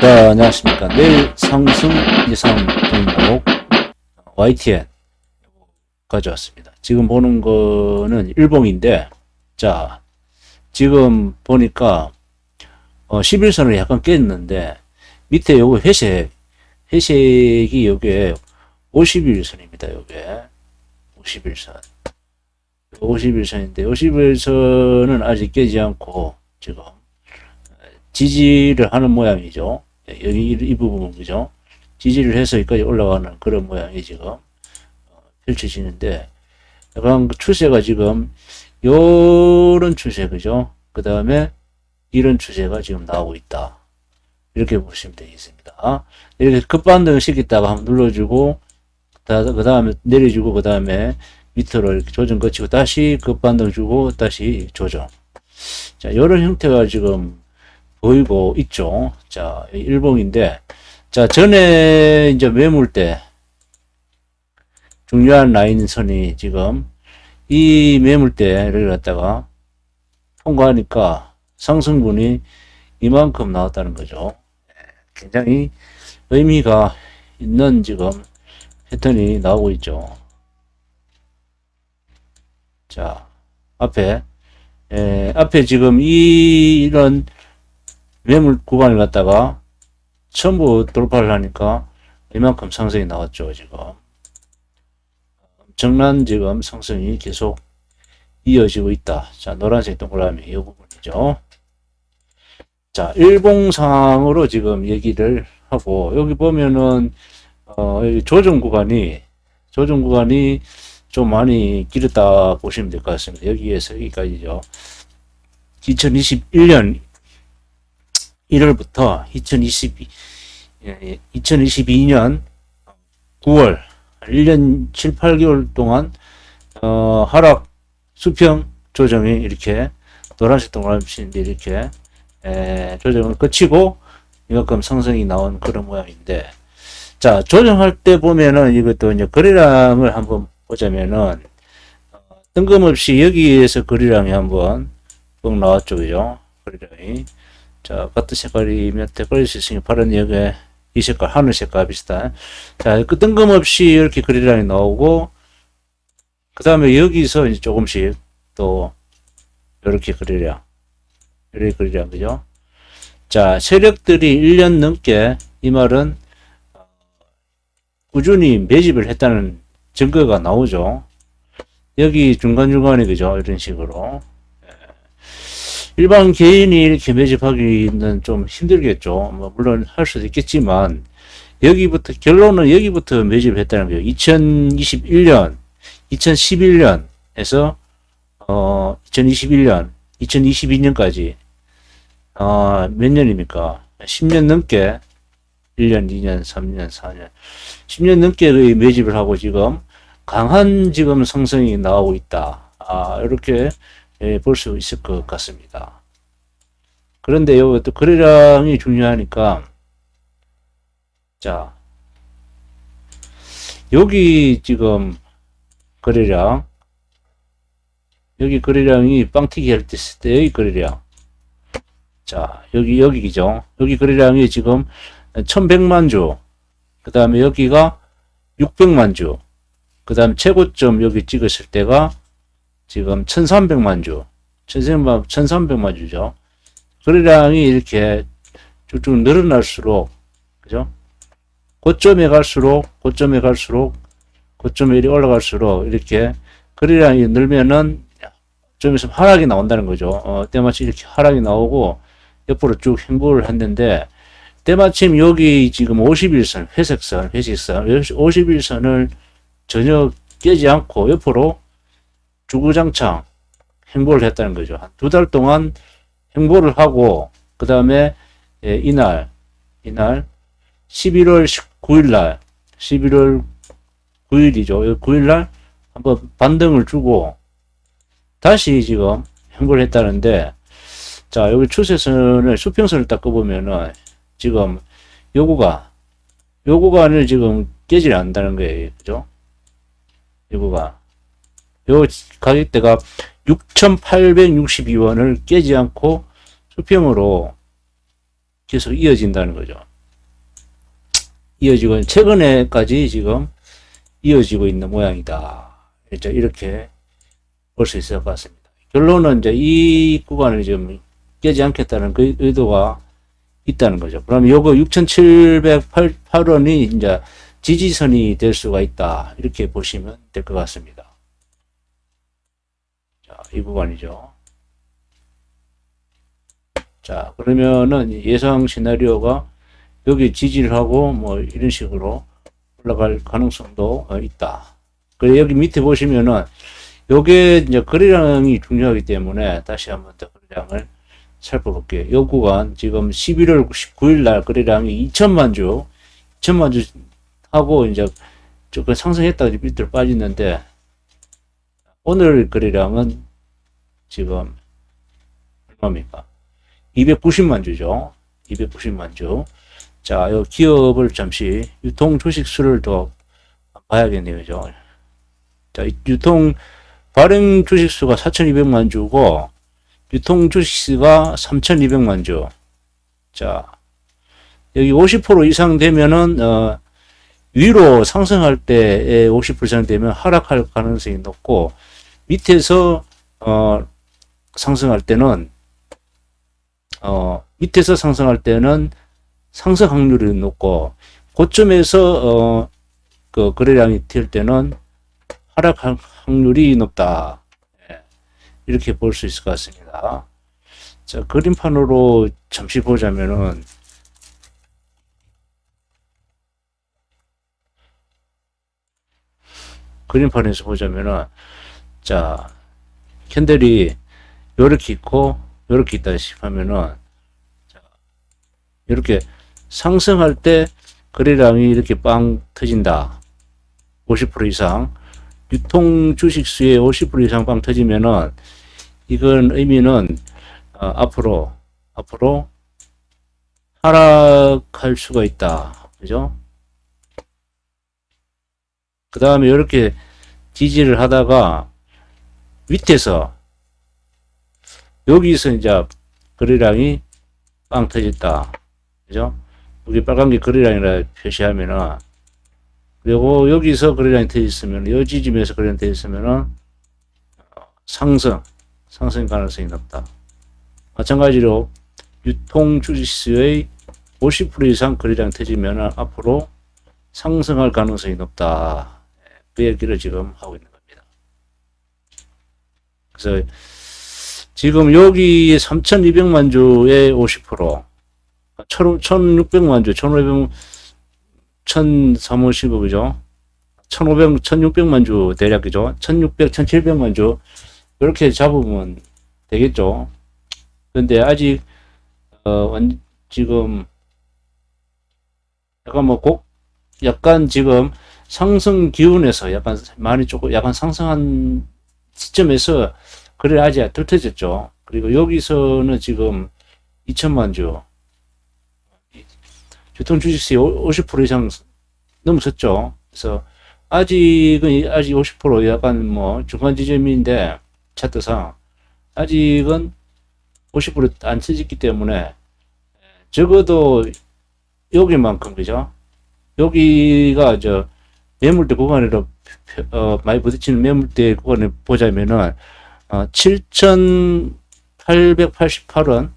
자, 안녕하십니까. 내일 상승 예상 종목 YTN 가져왔습니다. 지금 보는 거는 일봉인데, 자, 지금 보니까 어, 11선을 약간 깼는데, 밑에 요거 회색, 회색이 요게 51선입니다, 요게. 51선. 51선인데, 51선은 아직 깨지 않고, 지금, 지지를 하는 모양이죠. 예, 여기 이, 이 부분, 그죠? 지지를 해서 여기까지 올라가는 그런 모양이 지금 어, 펼쳐지는데, 약간 그 추세가 지금, 요런 추세, 그죠? 그 다음에 이런 추세가 지금 나오고 있다. 이렇게 보시면 되겠습니다. 이렇게 급반등 시켰다가 한번 눌러주고, 그 다음에 내려주고, 그 다음에 밑으로 이렇게 조정 거치고, 다시 급반등 주고, 다시 조정. 자, 이런 형태가 지금 보이고 있죠. 자, 일봉인데, 자, 전에 이제 매물 때 중요한 라인 선이 지금 이 매물 때를 갖다가 통과하니까 상승분이 이만큼 나왔다는 거죠. 굉장히 의미가 있는 지금 패턴이 나오고 있죠. 자, 앞에, 에, 앞에 지금 이, 이런 매물 구간을 갖다가 전부 돌파를 하니까 이만큼 상승이 나왔죠, 지금. 엄청난 지금 상승이 계속 이어지고 있다. 자, 노란색 동그라미 이 부분이죠. 자, 일봉상으로 지금 얘기를 하고, 여기 보면은, 어, 여기 조정 구간이, 조정 구간이 좀 많이 길었다 보시면 될 것 같습니다. 여기에서 여기까지죠. 2021년 1월부터 2022, 2022년 9월 1년 7, 8개월 동안 어, 하락 수평 조정이 이렇게 노란색 동그라미인데 이렇게 에, 조정을 거치고 이만큼 상승이 나온 그런 모양인데 자 조정할 때 보면은 이것도 이제 거래량을 한번 보자면은 어, 뜬금없이 여기에서 거래량이 한번 쭉 나왔죠 그죠? 거래량이 자, 같은 색깔이면 색깔일 수 있으니 파란 여기에 이 색깔, 하늘 색깔 비슷한. 자, 그 뜬금없이 이렇게 그리랑이 나오고, 그 다음에 여기서 이제 조금씩 또, 이렇게 그리랑. 이렇게 그리랑, 그죠? 자, 세력들이 1년 넘게 이 말은 어, 꾸준히 매집을 했다는 증거가 나오죠. 여기 중간중간에, 그죠? 이런 식으로. 일반 개인이 이렇게 매집하기는 좀 힘들겠죠. 뭐 물론 할 수도 있겠지만 여기부터 결론은 여기부터 매집했다는 거예요. 2021년, 2011년에서 어 2021년, 2022년까지 어, 몇 년입니까? 10년 넘게 1년, 2년, 3년, 4년 10년 넘게 매집을 하고 지금 강한 지금 성성이 나오고 있다. 아, 이렇게 예, 볼 수 있을 것 같습니다. 그런데 여기 또 거래량이 중요하니까 자 여기 지금 거래량 여기 거래량이 빵튀기 할때 있을 때 여기 거래량. 자 여기 여기죠. 여기 거래량이 지금 1100만 주 그 다음에 여기가 600만 주 그 다음 최고점 여기 찍었을 때가 지금 1300만 주, 1300만, 1300만 주죠. 거래량이 이렇게 쭉쭉 늘어날수록, 그죠? 고점에 갈수록, 고점에 갈수록, 고점에 이렇게 올라갈수록, 이렇게 거래량이 늘면은 좀 있으면 하락이 나온다는 거죠. 어, 때마침 이렇게 하락이 나오고, 옆으로 쭉 행보를 했는데, 때마침 여기 지금 51선, 회색선, 회색선, 51선을 전혀 깨지 않고 옆으로 주구장창 행보를 했다는 거죠. 한 두 달 동안 행보를 하고 그 다음에 예, 이날 이날 11월 19일 날 11월 9일이죠. 9일 날 한번 반등을 주고 다시 지금 행보를 했다는데 자 여기 추세선을 수평선을 딱 꺼보면은 지금 요구가 요 구간을 지금 깨질 않는다는 거예요. 그죠? 요 구간 요 가격대가 6,862원을 깨지 않고 수평으로 계속 이어진다는 거죠. 이어지고 최근에까지 지금 이어지고 있는 모양이다. 이제 이렇게 볼 수 있을 것 같습니다. 결론은 이제 이 구간을 좀 깨지 않겠다는 그 의도가 있다는 거죠. 그럼 요거 6,708원이 이제 지지선이 될 수가 있다. 이렇게 보시면 될 것 같습니다. 자, 이 구간이죠. 자, 그러면은 예상 시나리오가 여기 지지를 하고 뭐 이런 식으로 올라갈 가능성도 어, 있다. 그리고 여기 밑에 보시면은 요게 이제 거래량이 중요하기 때문에 다시 한번 더 거래량을 살펴볼게요. 요 구간 지금 11월 19일 날 거래량이 2천만 주, 2천만 주 하고 이제 조금 상승했다가 밑으로 빠졌는데 오늘 거래량은 지금 얼마입니까? 290만 주죠. 290만 주. 자, 요 기업을 잠시 유통 주식 수를 더 봐야겠네요. 그죠? 자, 이 유통 발행 주식 수가 4,200만 주고 유통 주식 수가 3,200만 주. 자, 여기 50% 이상 되면은 어, 위로 상승할 때에 50% 이상 되면 하락할 가능성이 높고 밑에서 어, 상승할 때는 어, 밑에서 상승할 때는 상승 확률이 높고 고점에서 어, 그 거래량이 튈 때는 하락 확률이 높다. 예, 이렇게 볼 수 있을 것 같습니다. 자, 그림판으로 잠시 보자면은 그림판에서 보자면은 자, 캔들이 요렇게 있고 요렇게 있다 싶으면은 자, 이렇게 상승할 때 거래량이 이렇게 빵 터진다. 50% 이상. 유통 주식 수의 50% 이상 빵 터지면은 이건 의미는 어, 앞으로 앞으로 하락할 수가 있다. 그죠? 그 다음에 이렇게 지지를 하다가 밑에서 여기서 이제 거래량이 빵 터졌다. 그죠? 여기 빨간 게 거래량이라 표시하면은 그리고 여기서 거래량이 터졌으면 이 지점에서 거래량이 터졌으면은 상승 상승 가능성이 높다. 마찬가지로 유통 주식수의 50% 이상 거래량 터지면 앞으로 상승할 가능성이 높다. 그 얘기를 지금 하고 있는 겁니다. 그래서 지금 여기 3,200만 주의 50%, 1,600만 주, 1,500, 1,350, 그죠? 1,500, 1,600만 주 대략이죠. 1,600, 1,700만 주. 이렇게 잡으면 되겠죠. 근데 아직, 어, 완, 지금, 약간 뭐, 곡, 약간 지금 상승 기운에서 약간 많이 조금, 약간 상승한 시점에서 그래 아직 덜 터졌죠. 그리고 여기서는 지금 2천만 주, 유통 주식수의 50% 이상 넘었었죠. 그래서 아직은 아직 50% 약간 뭐 중간 지점인데 차트상 아직은 50%안 쳐졌기 때문에 적어도 여기만큼 그죠? 여기가 저 매물대 구간으로 어, 많이 부딪히는 매물대 구간을 보자면은 어, 7,888원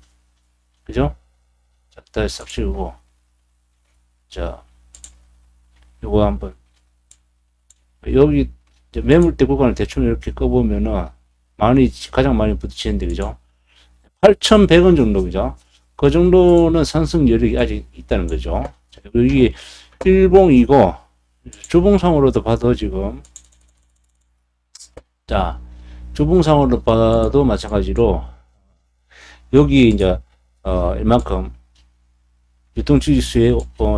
그죠? 자, 다시 싹 지우고 자, 요거 한번 여기 매물대 구간을 대충 이렇게 꺼보면은 많이 가장 많이 부딪히는데 그죠? 8,100원 정도 그죠? 그 정도는 상승 여력이 아직 있다는 거죠. 자, 여기 일봉이고 주봉상으로도 봐도 지금 자 주봉상으로 봐도 마찬가지로 여기 이제 어 이만큼 유통주식수의 어,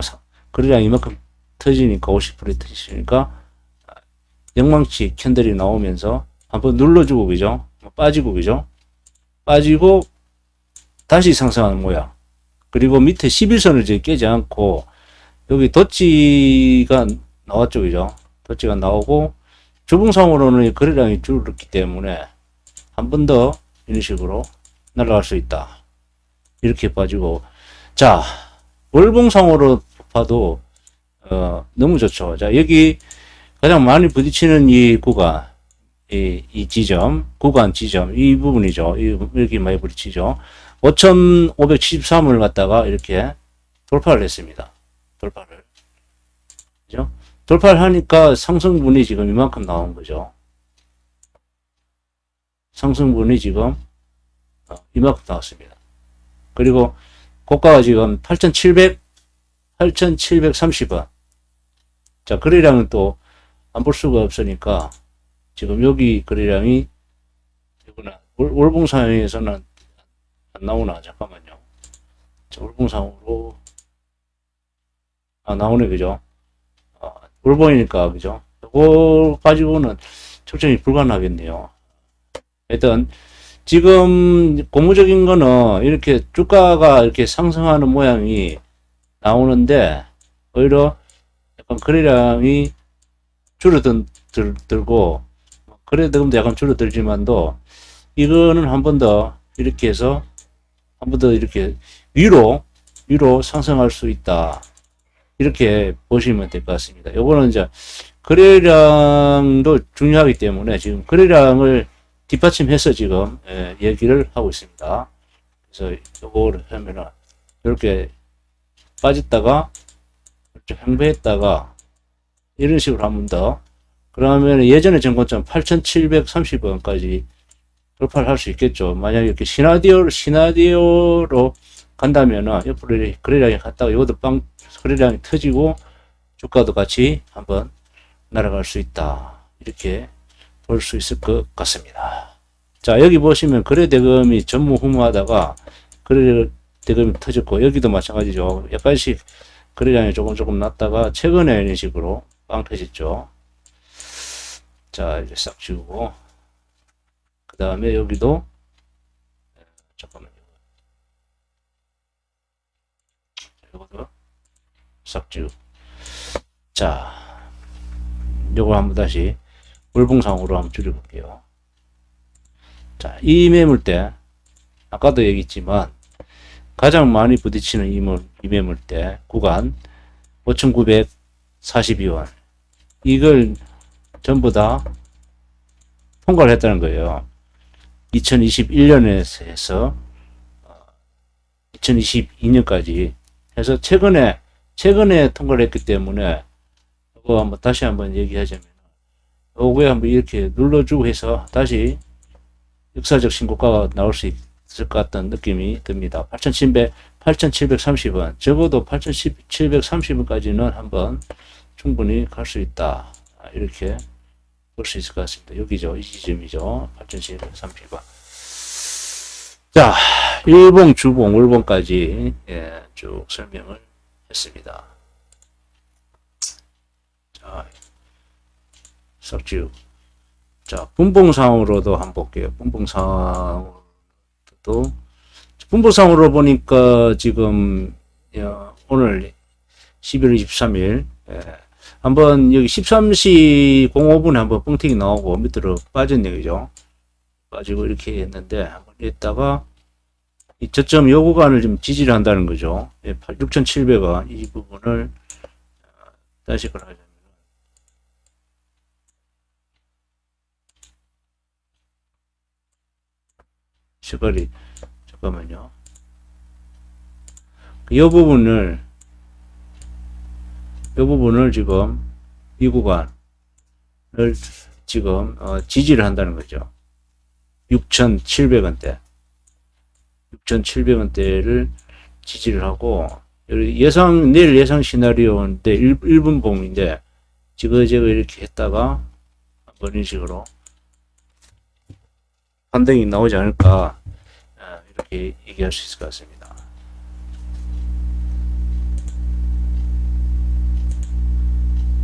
거래량 이만큼 터지니까 50% 터지니까 영망치 캔들이 나오면서 한번 눌러주고 그죠? 빠지고 그죠? 빠지고 다시 상승하는 모양. 그리고 밑에 11선을 이제 깨지 않고 여기 덧지가 나왔죠, 그죠? 덧지가 나오고 주봉상으로는 거래량이 줄었기 때문에 한 번 더 이런 식으로 날아갈 수 있다. 이렇게 빠지고 자 월봉상으로 봐도 어, 너무 좋죠. 자, 여기 가장 많이 부딪히는 이 구간, 이, 이 지점, 구간 지점, 이 부분이죠. 이, 여기 많이 부딪히죠. 5,573을 갖다가 이렇게 돌파를 했습니다. 돌파를. 그죠? 돌파를 하니까 상승분이 지금 이만큼 나온 거죠. 상승분이 지금 어, 이만큼 나왔습니다. 그리고 고가가 지금 8,700, 8,730원. 자, 거래량은 또 안 볼 수가 없으니까 지금 여기 거래량이 이거나 월- 월봉상에서는 안 나오나 잠깐만요. 자, 월봉상으로 아 나오네 그죠? 아, 월봉이니까 그죠? 이거 가지고는 측정이 불가능하겠네요. 일단 지금 고무적인 거는 이렇게 주가가 이렇게 상승하는 모양이 나오는데 오히려 약간 거래량이 줄어든 들, 들고 거래대금도 약간 줄어들지만도 이거는 한 번 더 이렇게 해서 한 번 더 이렇게 위로 위로 상승할 수 있다 이렇게 보시면 될 것 같습니다. 요거는 이제 거래량도 중요하기 때문에 지금 거래량을 뒷받침해서 지금 예, 얘기를 하고 있습니다. 그래서 요거를 하면은 이렇게 빠졌다가 이렇게 횡보했다가 이런 식으로 한 번 더 그러면 예전에 정고점 8,730원까지 돌파를 할 수 있겠죠. 만약에 이렇게 시나디오 시나디오로 간다면은 옆으로 거래량이 갔다가 이것도 빵 거래량이 터지고 주가도 같이 한번 날아갈 수 있다. 이렇게 볼 수 있을 것 같습니다. 자, 여기 보시면 거래 대금이 전무후무하다가 거래 대금이 터졌고 여기도 마찬가지죠. 약간씩 거래량이 조금 조금 났다가 최근에 이런 식으로 빵 터졌죠. 자, 이제 싹 지우고 그 다음에 여기도 잠깐만요. 이것도 싹 지우. 자, 요거 한번 다시 월봉상으로 한번 줄여볼게요. 자, 이 매물대 아까도 얘기했지만 가장 많이 부딪히는 이, 물, 이 매물대 구간 5,942원 이걸 전부 다 통과를 했다는 거예요. 2021년에서 해서 2022년까지 해서 최근에 최근에 통과를 했기 때문에 이거 한번 다시 한번 얘기하자면 요거에 한번 이렇게 눌러주고 해서 다시 역사적 신고가가 나올 수 있을 것 같다는 느낌이 듭니다. 8,700, 8,730원. 적어도 8,730원까지는 한번 충분히 갈 수 있다. 아, 이렇게 볼 수 있을 것 같습니다. 여기죠. 이 지점이죠. 8,730원. 자, 일봉, 주봉, 월봉까지 예, 쭉 설명을 했습니다. 자, 썩지우. 자, 분봉상으로도 한번 볼게요. 분봉상으로도. 분봉상으로 보니까 지금, 어, 오늘 11월 23일, 예, 한번 여기 13시 05분에 한번 뻥튀기 나오고 밑으로 빠졌네, 그죠? 빠지고 이렇게 했는데, 한번 있다가, 이 저점 요 구간을 좀 지지를 한다는 거죠. 예, 6,700원 이 부분을 어, 다시 걸어가자. 시거리 잠깐만요. 이 부분을 이 부분을 지금 이 구간을 지금 어, 지지를 한다는 거죠. 6,700원대 6,700원대를 지지를 하고 예상 내일 예상 시나리오인데 1, 1분 봉인데 지그재그 이렇게 했다가 이런 식으로 반등이 나오지 않을까 아, 이렇게 얘기할 수 있을 것 같습니다.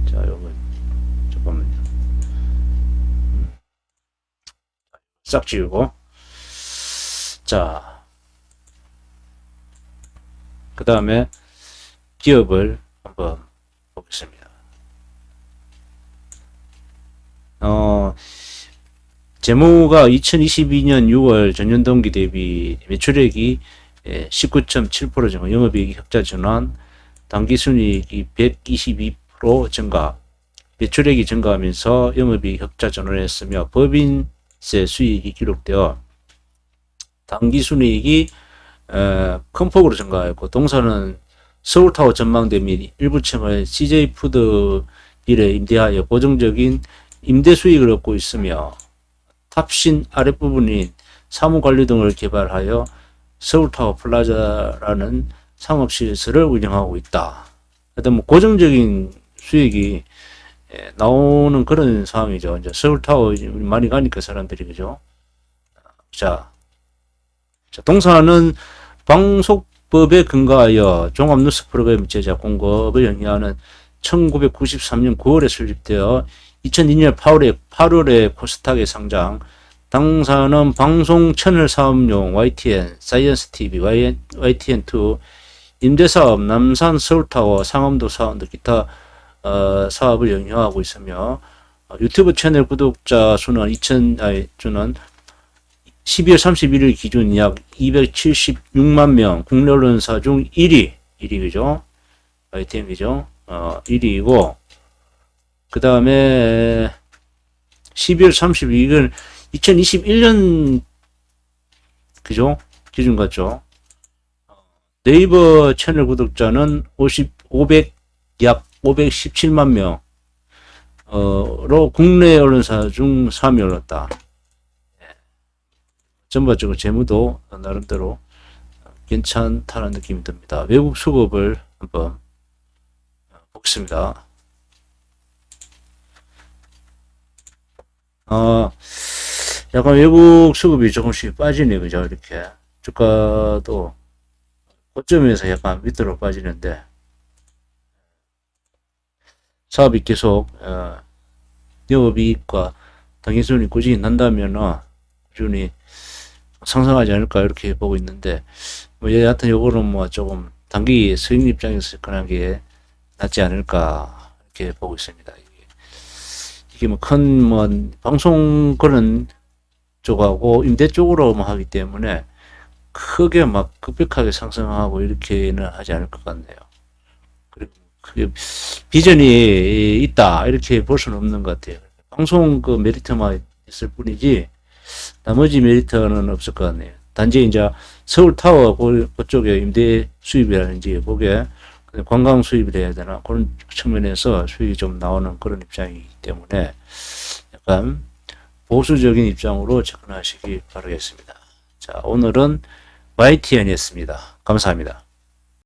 자, 요건 잠깐만요. 음. 싹 지우고 자, 그 다음에 기업을 한번 보겠습니다. 어, 재무가 2022년 6월 전년 동기 대비 매출액이 예, 19.7% 정도 영업이익 흑자 전환 당기순이익이 122% 증가, 매출액이 증가하면서 영업이 흑자 전환했으며 법인세 수익이 기록되어 당기순이익이 어, 큰 폭으로 증가했고 동사는 서울타워 전망대 및 일부층을 CJ푸드 일에 임대하여 고정적인 임대 수익을 얻고 있으며 탑신 아랫부분인 사무관리 등을 개발하여 서울타워 플라자라는 상업시설을 운영하고 있다. 뭐 고정적인 수익이 예, 나오는 그런 상황이죠. 이제 서울타워 많이 가니까 사람들이 그죠. 자, 자 동사는 방송법에 근거하여 종합뉴스 프로그램 제작 공급을 영위하는 1993년 9월에 설립되어 2002년 8월에 8월에 코스닥에 상장. 당사는 방송 채널 사업용 YTN, 사이언스 TV, YTN2, 임대사업, 남산 서울타워, 상암도 사업 등 기타 어, 사업을 영위하고 있으며 어, 유튜브 채널 구독자 수는 2000 아니 주는 12월 31일 기준 약 276만 명, 국내 언론사 중 1위, 1위죠. YTN이죠. 어, 1위이고, 그 다음에 12월 32일은 2021년, 그죠? 기준 같죠? 네이버 채널 구독자는 50, 500, 약 517만 명, 어,로 국내 언론사 중 3위 올랐다. 전반적으로 재무도 나름대로 괜찮다는 느낌이 듭니다. 외국 수급을 한번 보겠습니다. 어, 약간 외국 수급이 조금씩 빠지네, 그죠? 이렇게. 주가도 고점에서 약간 밑으로 빠지는데, 사업이 계속, 어, 영업이익과 당해순이 꾸준히 난다면은, 꾸준히 상승하지 않을까, 이렇게 보고 있는데, 뭐, 여하튼 요거는 뭐 조금 단기 수익 입장에서 그런 게 낫지 않을까, 이렇게 보고 있습니다. 이게, 이게 뭐 큰, 뭐, 방송 그런 쪽하고 임대 쪽으로 뭐 하기 때문에 크게 막 급격하게 상승하고 이렇게는 하지 않을 것 같네요. 그리고 비전이 있다, 이렇게 볼 수는 없는 것 같아요. 방송 그 메리트만 있을 뿐이지, 나머지 메리트는 없을 것 같네요. 단지 이제 서울 타워 그- 그쪽에 임대 수입이라든지 그게 관광 수입을 해야 되나 그런 측면에서 수익이 좀 나오는 그런 입장이기 때문에 약간 보수적인 입장으로 접근하시기 바라겠습니다. 자, 오늘은 YTN이었습니다. 감사합니다.